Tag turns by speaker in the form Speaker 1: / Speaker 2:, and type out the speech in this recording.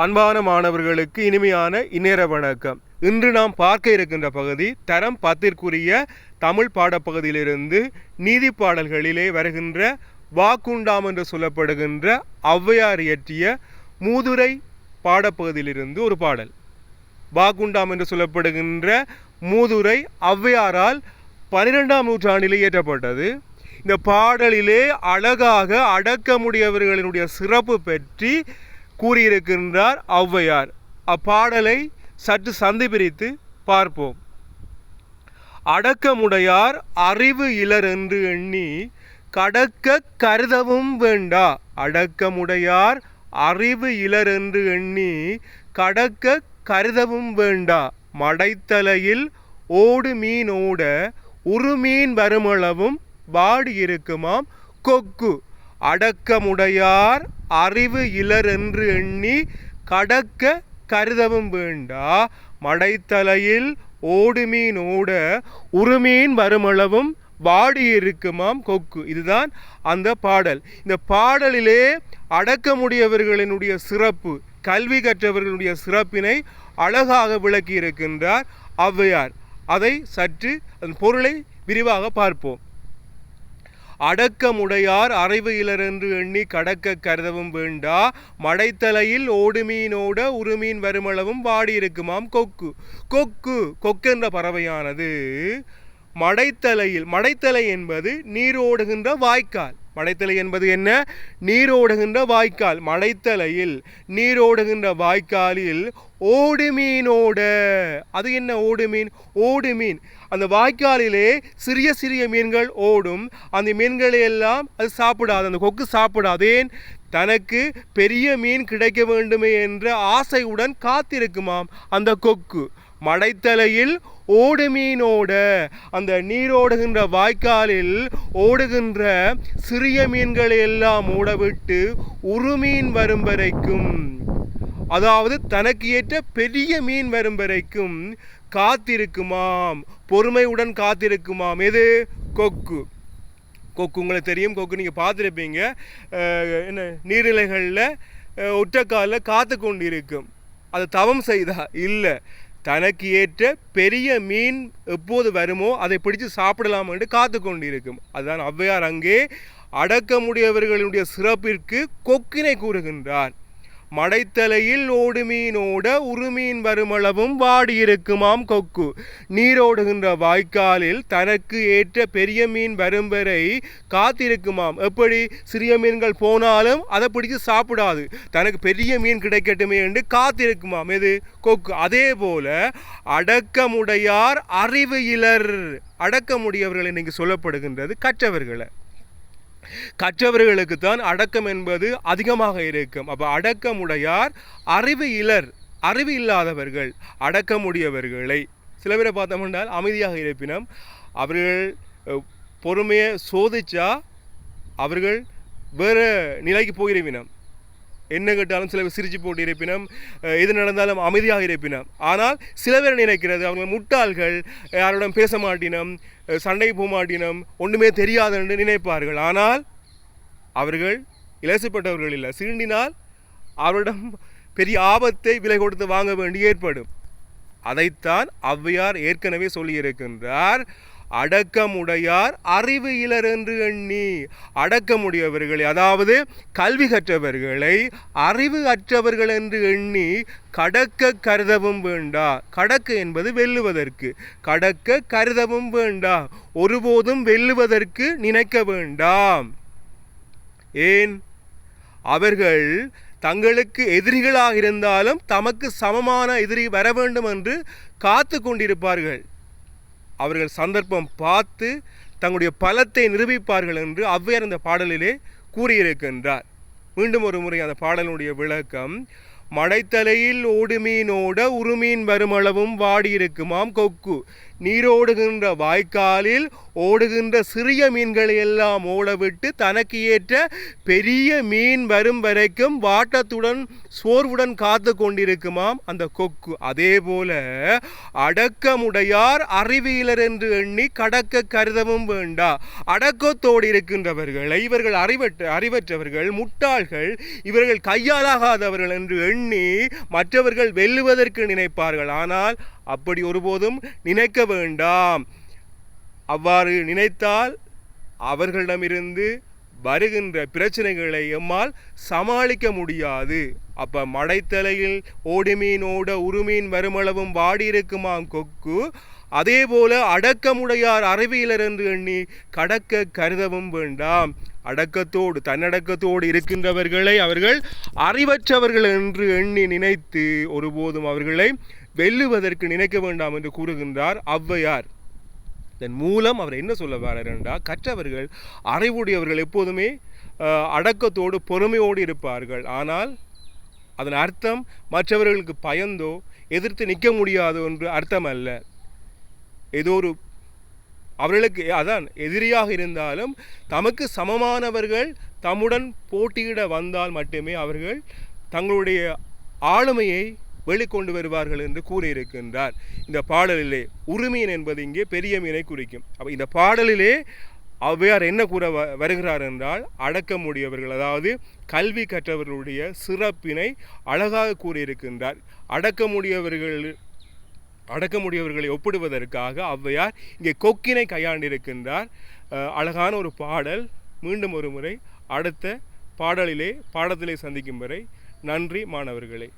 Speaker 1: அன்பான மாணவர்களுக்கு இனிமையான இந்நேர வணக்கம். இன்று நாம் பார்க்க இருக்கின்ற பகுதி தரம் பத்திற்குரிய தமிழ் பாடப்பகுதியிலிருந்து நீதி பாடல்களிலே வருகின்ற வாக்குண்டாம் என்று சொல்லப்படுகின்ற ஔவையார் இயற்றிய மூதுரை பாடப்பகுதியிலிருந்து ஒரு பாடல். வாக்குண்டாம் என்று சொல்லப்படுகின்ற மூதுரை ஔவையாரால் பன்னிரெண்டாம் நூற்றாண்டிலே இயற்றப்பட்டது. இந்த பாடலிலே அழகாக அடக்கமுடியவர்களினுடைய சிறப்பு பற்றி கூறியிருக்கின்றார் ஔவையார். அப்பாடலை சற்று சந்தி பிரித்து பார்ப்போம். அடக்கமுடையார் அறிவு இலர் என்று எண்ணி கடக்க கருதவும் வேண்டா. அடக்கமுடையார் அறிவு இலர் என்று எண்ணி கடக்க கருதவும் வேண்டா. மடைத்தலையில் ஓடு மீன் ஓட உருமீன் வருமளவும் வாடியிருக்குமாம் கொக்கு. அடக்கமுடையார் அறிவு இலர் என்று எண்ணி கடக்க கருதவும் வேண்டா. மடைத்தலையில் ஓடுமீன் ஓட உருமீன் வருமளவும் வாடி இருக்குமாம் கொக்கு. இதுதான் அந்த பாடல். இந்த பாடலிலே அடக்கமுடையவர்களினுடைய சிறப்பு கல்வி கற்றவர்களுடைய சிறப்பினை அழகாக விளக்கி இருக்கின்றார் ஔவையார். அதை சற்று அதன் பொருளை விரிவாக பார்ப்போம். அடக்கமுடையார் அறிவு இலரென்று என்று எண்ணி கடக்க கருதவும் வேண்டா. மடைத்தலையில் ஓடுமீனோட உருமீன் வருமளவும் வாடி இருக்குமாம் கொக்கு. கொக்கு கொக்கென்ற பறவையானது மடைத்தலையில் மடைத்தலை என்பது நீரோடுகின்ற வாய்க்கால். மழைத்தலை என்பது என்ன? நீரோடுகின்ற வாய்க்கால். மடைத்தலையில் நீரோடுகின்ற வாய்க்காலில் ஓடு மீனோட அது என்ன ஓடு மீன் ஓடு மீன் அந்த வாய்க்காலிலே சிறிய சிறிய மீன்கள் ஓடும். அந்த மீன்களை எல்லாம் அது சாப்பிடாது. அந்த கொக்கு சாப்பிடாதேன் தனக்கு பெரிய மீன் கிடைக்க வேண்டுமே என்ற ஆசையுடன் காத்திருக்குமாம் அந்த கொக்கு. மடைத்தலையில் ஓடு மீனோட அந்த நீரோடுகின்ற வாய்க்காலில் ஓடுகின்ற சிறிய மீன்களை எல்லாம் ஓடவிட்டு உருமீன் வரும் வரைக்கும் அதாவது தனக்கு ஏற்ற பெரிய மீன் வரும் வரைக்கும் காத்திருக்குமாம். பொறுமையுடன் காத்திருக்குமாம். எது? கொக்கு. கொக்கு உங்களுக்கு தெரியும் கொக்கு நீங்கள் பார்த்துருப்பீங்க. என்ன நீர்நிலைகளில் ஒற்றக்காலில் காத்து கொண்டு இருக்கும் அதை தவம் செய்தா? இல்லை. தனக்கு ஏற்ற பெரிய மீன் எப்போது வருமோ அதை பிடிச்சு சாப்பிடலாம் என்று காத்து கொண்டிருக்கும். அதுதான் ஔவையார் அங்கே அடக்கமுடையவர்களுடைய சிறப்பிற்கு கொக்கினை கூறுகின்றார். மடைத்தலையில் ஓடு மீனோட உருமீன் வருமளவும் வாடியிருக்குமாம் கொக்கு. நீரோடுகின்ற வாய்க்காலில் தனக்கு ஏற்ற பெரிய மீன் வரும் வரை காத்திருக்குமாம். எப்படி? சிறிய மீன்கள் போனாலும் அதை பிடிச்சி சாப்பிடாது. தனக்கு பெரிய மீன் கிடைக்கட்டுமே என்று காத்திருக்குமாம். எது? கொக்கு. அதே போல அடக்கமுடையார் அறிவு இலர். அடக்கமுடையவர்கள் இன்னைக்கு சொல்லப்படுகின்றது கற்றவர்களை. கற்றவர்களுக்கு தான் அடக்கம் என்பது அதிகமாக இருக்கும். அப்போ அடக்கமுடையார் அறிவு இலர் அறிவு இல்லாதவர்கள் அடக்கமுடையவர்களை. சில பேரை பார்த்தோம்னால் அமைதியாக இருப்பினும் அவர்கள் பொறுமையை சோதிச்சா அவர்கள் வேறு நிலைக்கு போயிருவினம். என்ன கேட்டாலும் சில பேர் சிரிச்சு போட்டு இருப்பினம் எது நடந்தாலும் அமைதியாக இருப்பினம். ஆனால் சில பேர் நினைக்கிறது? அவங்க முட்டாள்கள் யாருடன் பேச மாட்டினம் சண்டை போக மாட்டினம் ஒன்றுமே தெரியாது என்று நினைப்பார்கள். ஆனால் அவர்கள் இலசப்பட்டவர்கள் இல்லை. சீண்டினால் அவரிடம் பெரிய ஆபத்தை விலை கொடுத்து வாங்க வேண்டி ஏற்படும். அதைத்தான் ஔவையார் ஏற்கனவே சொல்லியிருக்கின்றார். அடக்கமுடையார் அறிவு இலர் என்று எண்ணி அடக்கமுடையவர்களை அதாவது கல்வி கற்றவர்களை அறிவு அற்றவர்கள் என்று எண்ணி கடக்க கருதவும் வேண்டா. கடக்க என்பது வெல்லுவதற்கு. கடக்க கருதவும் வேண்டா. ஒருபோதும் வெல்லுவதற்கு நினைக்க வேண்டாம். ஏன்? அவர்கள் தங்களுக்கு எதிரிகளாக இருந்தாலும் தமக்கு சமமான எதிரி வர வேண்டும் என்று காத்து கொண்டிருப்பார்கள். அவர்கள் சந்தர்ப்பம் பார்த்து தங்களுடைய பலத்தை நிரூபிப்பார்கள் என்று அவ்வேறு அந்த பாடலிலே கூறியிருக்கின்றார். மீண்டும் ஒரு முறை அந்த பாடலுடைய விளக்கம் மடைத்தலையில் ஓடுமீனோட உருமீன் வருமளவும் வாடியிருக்குமாம் கொக்கு. நீரோடுகின்ற வாய்க்காலில் ஓடுகின்ற சிறிய மீன்களை எல்லாம் ஓடவிட்டு தனக்கு ஏற்ற பெரிய மீன் வரும் வரைக்கும் வாட்டத்துடன் சோர்வுடன் காத்து கொண்டிருக்குமாம் அந்த கொக்கு. அதே போல அடக்கமுடையார் அறிவியலர் என்று எண்ணி கடக்க கருதவும் வேண்டா. அடக்கத்தோடு இருக்கின்றவர்களை இவர்கள் அறிவற்ற அறிவற்றவர்கள் முட்டாள்கள் இவர்கள் கையாலாகாதவர்கள் என்று எண்ணி மற்றவர்கள் வெல்லுவதற்கு நினைப்பார்கள். ஆனால் அப்படி ஒருபோதும் நினைக்க வேண்டாம். அவ்வாறு நினைத்தால் அவர்களிடமிருந்து வருகின்ற பிரச்சனைகளை எம்மால் சமாளிக்க முடியாது. அப்போ மடைத்தலையில் ஓடுமீனோட உருமீன் வருமளவும் வாடியிருக்குமாம் கொக்கு. அதே போல அடக்கமுடையார் அறிவியலர் என்று எண்ணி கடக்க கருதவும் வேண்டாம். அடக்கத்தோடு தன்னடக்கத்தோடு இருக்கின்றவர்களை அவர்கள் அறிவற்றவர்கள் என்று எண்ணி நினைத்து ஒருபோதும் அவர்களை வெல்லுவதற்கு நினைக்க வேண்டாம் என்று கூறுகின்றார் ஔவையார். இதன் மூலம் அவர் என்ன சொல்ல வரார் என்றால் கற்றவர்கள் அறிவுடையவர்கள் எப்போதுமே அடக்கத்தோடு பொறுமையோடு இருப்பார்கள். ஆனால் அதன் அர்த்தம் மற்றவர்களுக்கு பயந்தோ எதிர்த்து நிற்க முடியாதோ என்று அர்த்தம் அல்ல ஏதோ ஒரு அவர்களுக்கு அதான் எதிரியாக இருந்தாலும் தமக்கு சமமானவர்கள் தம்முடன் போட்டியிட வந்தால் மட்டுமே அவர்கள் தங்களுடைய ஆளுமையை வெளிக்கொண்டு வருவார்கள் என்று கூறியிருக்கின்றார். இந்த பாடலிலே உரிமையின் என்பது இங்கே பெரிய மீனை குறிக்கும். அப்போ இந்த பாடலிலே அவ்வையார் என்ன கூற வ வருகிறார் என்றால் அடக்கமுடையவர்கள் அதாவது கல்வி கற்றவர்களுடைய சிறப்பினை அழகாக கூறியிருக்கின்றார். அடக்கமுடையவர்கள் அடக்கமுடையவர்களை ஒப்பிடுவதற்காக ஔவையார் இங்கே கொக்கினை கையாண்டிருக்கின்றார். அழகான ஒரு பாடல். மீண்டும் ஒரு முறை அடுத்த பாடலிலே பாடத்திலே சந்திக்கும் வரை நன்றி மாணவர்களே.